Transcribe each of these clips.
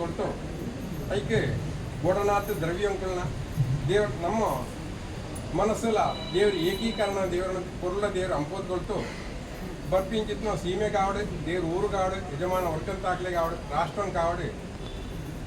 ಕೊಟ್ಟು ಐಕೆ ಗೋಡನಾಥ ದ್ರವ್ಯಂಕಲನ ದೇವ್ರ ನಮ್ಮ ಮನಸ್ಸಲ್ಲ ದೇವ್ರ ಏಕೀಕರಣ ದೇವರ ಪೊರ್ಲ ದೇವ್ರ ಅಂಪೋದ್ಕೊಳ್ತು ಬರ್ಪಿಂಚಿತ್ನ ಸೀಮೆ ಕಾವಡೆ ದೇವ್ರ ಊರು ಕಾವಡೆ ಯಜಮಾನ ವರ್ಕಂತ ಹಾಕ್ಲೆ ಕಾವಡೆ. ರಾಷ್ಟ್ರಂ ಕಾವಡೆ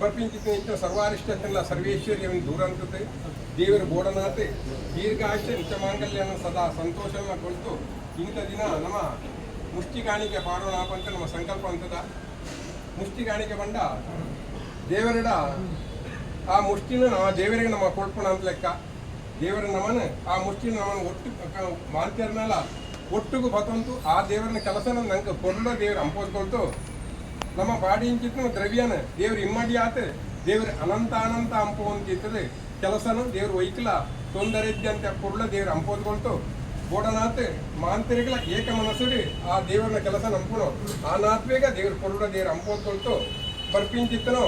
ಬರ್ಪಿಂಚಿತ್ ಇತ್ತು ಸರ್ವಾರಿಷ್ಟತೆಲ್ಲ ಸರ್ವೇಶ್ವರ್ಯ ದೂರ ಅಂತದೆ. ದೇವರ ಬೋಡನಾತೆ ದೀರ್ಘಾಯುಷ್ಯ ನಿತ್ಯಮಾಂಗಲ್ಯನ ಸದಾ ಸಂತೋಷವನ್ನು ಕೊಡ್ತು ಇಂಥ ದಿನ ನಮ್ಮ ಮುಷ್ಟಿ ಕಾಣಿಕೆ ಪಾಡೋಣ ಅಂತ ನಮ್ಮ ಸಂಕಲ್ಪ ಅಂತದ. ಮುಷ್ಟಿ ಕಾಣಿಕೆ ಬಂಡ ದೇವರಡ, ಆ ಮುಷ್ಟಿನ ನಮ್ಮ ದೇವರಿಗೆ ನಮ್ಮ ಕೊಡ್ಪಣ ಅಂತ ಲೆಕ್ಕ. ದೇವರ ನಮನ, ಆ ಮುಷ್ಟಿನ ನಮ್ಮನ್ನು ಒಟ್ಟು ಮಾಂತ್ಯರ್ನಲ್ಲ ಒಟ್ಟಿಗೂ ಬತ್ತಂತು, ಆ ದೇವರನ ಕೆಲಸನ ನಂಗೆ ಕೊಡ್ಲ ದೇವ್ರ ಅಂಪೋದ್ಕೊಳ್ತು ನಮ್ಮ ಬಾಡಿ ಇಂಚಿತ್ತು ದ್ರವ್ಯನ ದೇವ್ರ ಇಮ್ಮಡಿ ಆತ, ದೇವ್ರ ಅನಂತ ಅನಂತ ಅಂಪು ಇತ್ತದೆ ಕೆಲಸನ ದೇವ್ರ ವೈಕಲ ತೊಂದರೆ ಅಂತ ಕೊಡ್ಲ ದೇವ್ರ ಅಂಪೋದ್ಕೊಳ್ತು ಗೋಡನಾಥ್ ಮಾಂತರಿಗಳ ಏಕ ಮನಸ್ಸುಡಿ ಆ ದೇವರನ್ನ ಕೆಲಸ ನಂಬುನು ಆ ನಾತ್ವೇಗ ದೇವರು ಕೊರುಡ ದೇವರು ಅಂಪೋತ್ಕೊಳ್ತು ಬರ್ಪಿಂಚಿತ್ತನು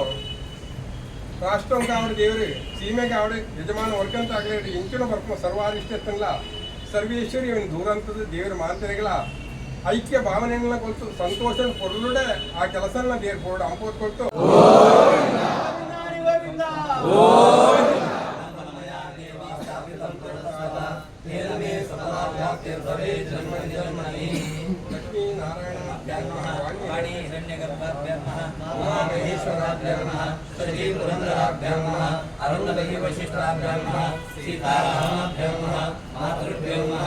రాష్ట్రం కావడి దేవుడి సీమే కావడి ಯಜಮಾನ ವರ್ಕಂತ తగలేడు ఇంచిన వర్గం సర్వాధిష్ఠితంలా ಸರ್ವೇಶ್ವರಿ ಇವನು ದೂರಂತದ ದೇವರ ಮಾಂತರಿಗಳ ಐಕ್ಯ ಭಾವನೆಯನ್ನ ಕೊಲ್ತು ಸಂತೋಷ ಪೊರುಳುಡೆ ಆ ಕೆಲಸನ ದೇವ್ರ ಪೊರುಡು ಅಂಪೋತ್ಕೊಳ್ತು ಓ. तीर्थवे जन्म जन्मनि लक्ष्मीनारायणाभ्याणी हिरण्यगर्भाभ्यामः उमामहेश्वराभ्यामः श्रीपुरन्दराभ्यामः अरुणदहि वशिष्ठाभ्यामः सीतारामाभ्यामः मातृभ्योमः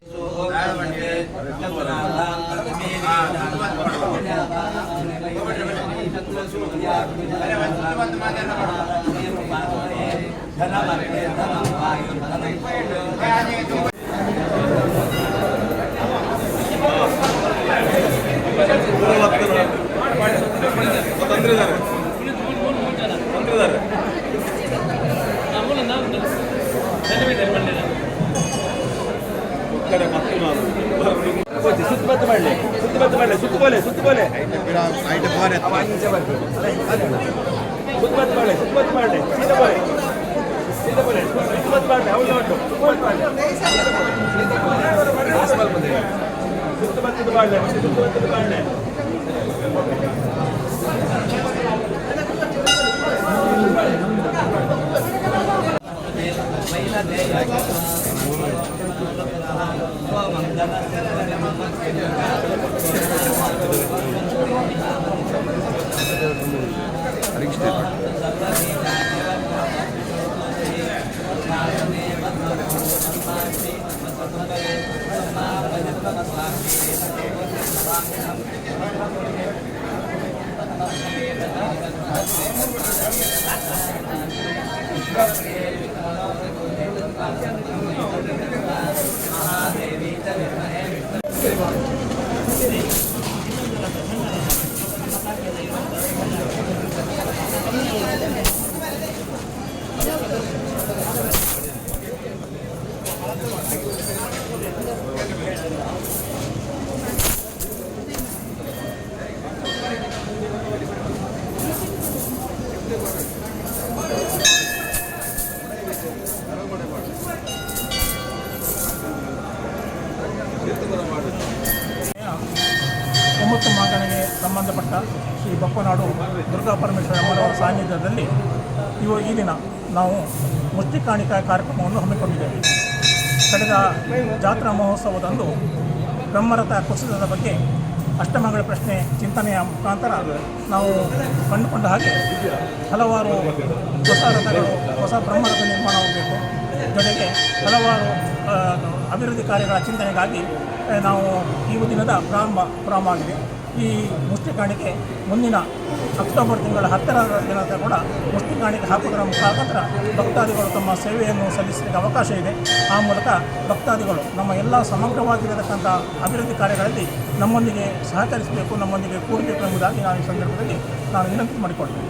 ತೊಂದ್ರಿದ್ದಾರೆ ತೊಂದ್ರಿದ್ದಾರೆ ಒಕ್ಕಡೆ ಮತ್ತು ನಾನು ಸುತ್ತಬತ್ತು ಮಾಡಲಿ. ಸುತ್ತಬತ್ತು ಮಾಡಲಿ. ಸುತ್ತಬೋಲೆ ಸುತ್ತಬೋಲೆ ಸುತ್ತಬತ್ತು ಮಾಡಲಿ ಸುತ್ತಬತ್ತು ಮಾಡಲಿ. ಸೀದಾ ಬೋಲೆ. ಸೀದಾ ಬೋಲೆ. ಸುತ್ತಬತ್ತು ಮಾಡಲಿ. ಅವಳು ಉಂಟು ಸುತ್ತಬತ್ತು ಮಾಡಲಿ. ಸುತ್ತಬತ್ತು ಮಾಡಲಿ. Gracias. ಸಂಬಂಧಪಟ್ಟ ಶ್ರೀ ಬಪ್ಪನಾಡು ದುರ್ಗಾ ಪರಮೇಶ್ವರ ಅಮ್ಮನವರ ಸಾನ್ನಿಧ್ಯದಲ್ಲಿ ಇವು ಈ ದಿನ ನಾವು ಮುಷ್ಟಿ ಕಾಣಿಕಾ ಕಾರ್ಯಕ್ರಮವನ್ನು ಹಮ್ಮಿಕೊಂಡಿದ್ದೇವೆ. ಕಳೆದ ಜಾತ್ರಾ ಮಹೋತ್ಸವದಂದು ಬ್ರಹ್ಮರಥ ಕುಸಿತದ ಬಗ್ಗೆ ಅಷ್ಟಮಗಳ ಪ್ರಶ್ನೆ, ಚಿಂತನೆಯ ಮುಖಾಂತರ ನಾವು ಕಂಡುಕೊಂಡ ಹಾಗೆ ಹಲವಾರು ಹೊಸ ರಥಗಳು, ಹೊಸ ಬ್ರಹ್ಮರಥ ನಿರ್ಮಾಣವಾಗಬೇಕು ಜೊತೆಗೆ ಹಲವಾರು ಅಭಿವೃದ್ಧಿ ಕಾರ್ಯಗಳ ಚಿಂತನೆಗಾಗಿ, ನಾವು ಈ ದಿನದ ಪ್ರಾರಂಭ ಪ್ರಾರಂಭ ಆಗಿದೆ. ಈ ಮುಷ್ಟಿ ಕಾಣಿಕೆ ಮುಂದಿನ ಅಕ್ಟೋಬರ್ ತಿಂಗಳ ಹತ್ತರ ದಿನದ ಕೂಡ ಮುಷ್ಟಿ ಕಾಣಿಕೆ ಹಾಕುವುದರ ಮುಖಾಂತರ ಭಕ್ತಾದಿಗಳು ತಮ್ಮ ಸೇವೆಯನ್ನು ಸಲ್ಲಿಸಲಿಕ್ಕೆ ಅವಕಾಶ ಇದೆ. ಆ ಮೂಲಕ ಭಕ್ತಾದಿಗಳು ನಮ್ಮ ಎಲ್ಲ ಸಮಗ್ರವಾಗಿರತಕ್ಕಂಥ ಅಭಿವೃದ್ಧಿ ಕಾರ್ಯಗಳಲ್ಲಿ ನಮ್ಮೊಂದಿಗೆ ಸಹಕರಿಸಬೇಕು, ನಮ್ಮೊಂದಿಗೆ ಕೂಡಬೇಕು ಎಂಬುದಾಗಿ ನಾನು ಈ ಸಂದರ್ಭದಲ್ಲಿ ನಾನು ವಿನಂತಿ ಮಾಡಿಕೊಳ್ತೇನೆ.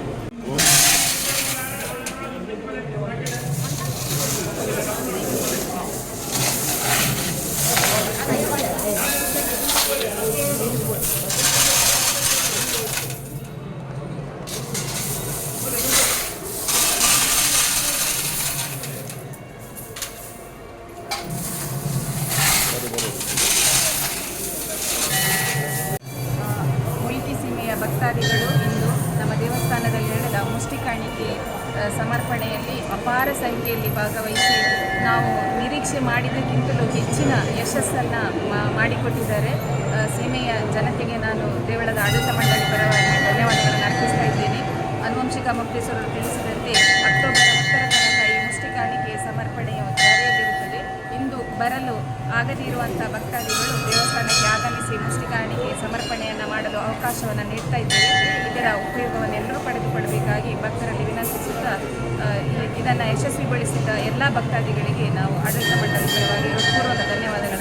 ಭಕ್ತಾದಿಗಳು ಇಂದು ನಮ್ಮ ದೇವಸ್ಥಾನದಲ್ಲಿ ನಡೆದ ಮುಷ್ಟಿ ಕಾಣಿಕೆ ಸಮರ್ಪಣೆಯಲ್ಲಿ ಅಪಾರ ಸಂಖ್ಯೆಯಲ್ಲಿ ಭಾಗವಹಿಸಿ ನಾವು ನಿರೀಕ್ಷೆ ಮಾಡಿದ್ದಕ್ಕಿಂತಲೂ ಹೆಚ್ಚಿನ ಯಶಸ್ಸನ್ನು ಮಾಡಿಕೊಟ್ಟಿದ್ದಾರೆ. ಸೀಮೆಯ ಜನತೆಗೆ ನಾನು ದೇವಳದ ಆಡಳಿತ ಮಂಡಳಿ ಪರವಾಗಿ ಧನ್ಯವಾದಗಳನ್ನು ಅರ್ಪಿಸ್ತಾ ಇದ್ದೇನೆ. ಅನುವಂಶಿಕ ಮುಕ್ತೇಶ್ವರರು ತಿಳಿಸಿದಂತೆ ಅಕ್ಟೋಬರ್ ಹತ್ತರ ತನಕ ಈ ಮುಷ್ಟಿ ಕಾಣಿಕೆ ಸಮರ್ಪಣೆಯು ಜಾರಿಯಲ್ಲಿರುತ್ತದೆ. ಇಂದು ಬರಲು ಆಗದಿರುವಂತಹ ಭಕ್ತಾದಿಗಳು ದೇವಸ್ಥಾನಕ್ಕೆ ಆಗಮಿಸಿ ಮುಷ್ಟಿ ಕಾಣಿಕೆ ಸಮರ್ಪಣೆಯನ್ನು ಮಾಡಲು ಅವಕಾಶವನ್ನು ನೀಡ್ತಾ ಇದ್ದೇವೆ ಇದರ ಉಪಯೋಗವನ್ನು ಎಲ್ಲರೂ ಪಡೆದುಕೊಳ್ಳಬೇಕಾಗಿ ಭಕ್ತರಲ್ಲಿ ವಿನಂತಿಸುತ್ತಾ ಇದನ್ನು ಯಶಸ್ವಿಗೊಳಿಸಿದ ಎಲ್ಲ ಭಕ್ತಾದಿಗಳಿಗೆ ನಾವು ಆಡಳಿತ ಮಂಡಳಿ ಪರವಾಗಿ ಹೃತ್ಪೂರ್ವಕ ಧನ್ಯವಾದಗಳು.